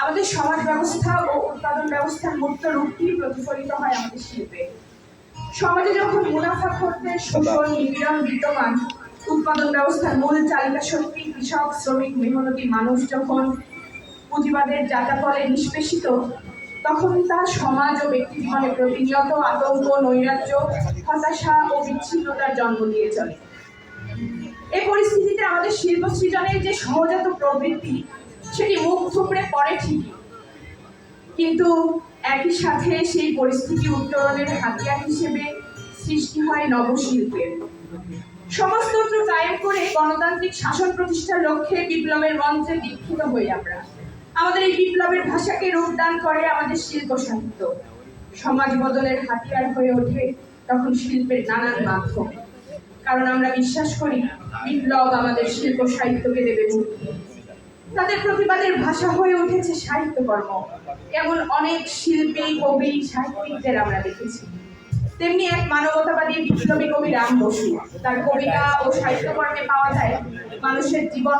আমাদের সমাজ ব্যবস্থা ও উৎপাদন ব্যবস্থার মূর্ত রূপটি প্রতিফলিত হয় আমাদের শিল্পে। সমাজে যখন মুনাফা করতে শোষণ নিপীড়ন বিদ্যমান উৎপাদন ব্যবস্থার মূল চালিকা শক্তি কৃষক, শ্রমিক, মেহনতি মানুষ যখন পুঁজিবাদের যাতাফলে নিষ্পেষিত, তখন তা সমাজ ও ব্যক্তি জীবনে প্রতিনিয়ত আতঙ্ক, নৈরাজ্য, হতাশা ও বিচ্ছিন্নতার জন্ম দিয়ে চলে। এ পরিস্থিতিতে আমাদের শিল্প সৃজনের যে সহজাত প্রবৃত্তি, সেটি মুখ থুবড়ে পড়ে ঠিকই। কিন্তু একই সাথে সেই পরিস্থিতি উত্তরণের হাতিয়ার হিসেবে সৃষ্টি হয় নবশিল্পের। সমাজতন্ত্র কায়েম করে গণতান্ত্রিক শাসন প্রতিষ্ঠার লক্ষ্যে বিপ্লবের মন্ত্রে দীক্ষিত হই আমরা। আমাদের এই বিপ্লবের ভাষাকে রূপদান করে আমাদের শিল্প সাহিত্য। সমাজ বদলের হাতিয়ার হয়ে ওঠে তখন শিল্পের নানান মাধ্যম। কারণ আমরা বিশ্বাস করি বিপ্লব আমাদের শিল্প সাহিত্যকে দেবে তাদের প্রতিবাদের ভাষা হয়ে উঠেছে সাহিত্যকর্ম। এমন অনেক শিল্পী, কবি, সাহিত্যিকদের আমরা দেখেছি। তেমনি এক মানবতাবাদী বিপ্লবী কবি রাম বসু। তার কবিতা ও সাহিত্যকর্মে পাওয়া যায় মানুষের জীবন